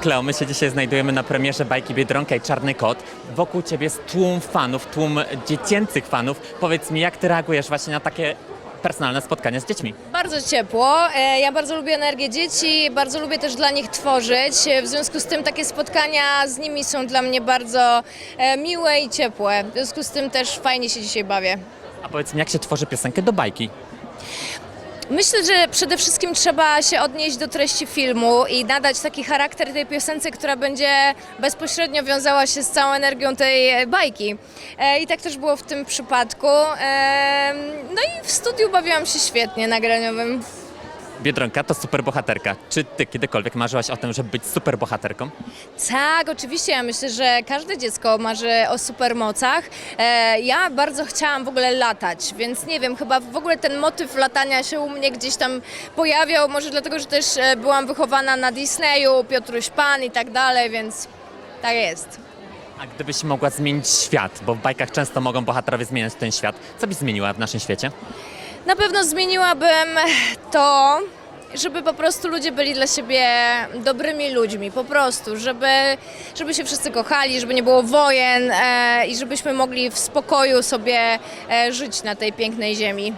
Kleo, my się dzisiaj znajdujemy na premierze bajki Biedronka i Czarny Kot. Wokół ciebie jest tłum fanów, tłum dziecięcych fanów. Powiedz mi, jak ty reagujesz właśnie na takie personalne spotkania z dziećmi? Bardzo ciepło. E, Ja bardzo lubię energię dzieci, bardzo lubię też dla nich tworzyć. E, W związku z tym takie spotkania z nimi są dla mnie bardzo e, miłe i ciepłe. W związku z tym też fajnie się dzisiaj bawię. A powiedz mi, jak się tworzy piosenkę do bajki? Myślę, że przede wszystkim trzeba się odnieść do treści filmu i nadać taki charakter tej piosence, która będzie bezpośrednio wiązała się z całą energią tej bajki. E, I tak też było w tym przypadku. E, No i w studiu bawiłam się świetnie nagraniowym. Biedronka to superbohaterka. Czy ty kiedykolwiek marzyłaś o tym, żeby być superbohaterką? Tak, oczywiście. Ja myślę, że każde dziecko marzy o supermocach. E, ja bardzo chciałam w ogóle latać, więc nie wiem, chyba w ogóle ten motyw latania się u mnie gdzieś tam pojawiał. Może dlatego, że też e, byłam wychowana na Disneyu, Piotruś Pan i tak dalej, więc tak jest. A gdybyś mogła zmienić świat, bo w bajkach często mogą bohaterowie zmieniać ten świat, co byś zmieniła w naszym świecie? Na pewno zmieniłabym to, żeby po prostu ludzie byli dla siebie dobrymi ludźmi, po prostu, żeby, żeby się wszyscy kochali, żeby nie było wojen e, i żebyśmy mogli w spokoju sobie e, żyć na tej pięknej ziemi.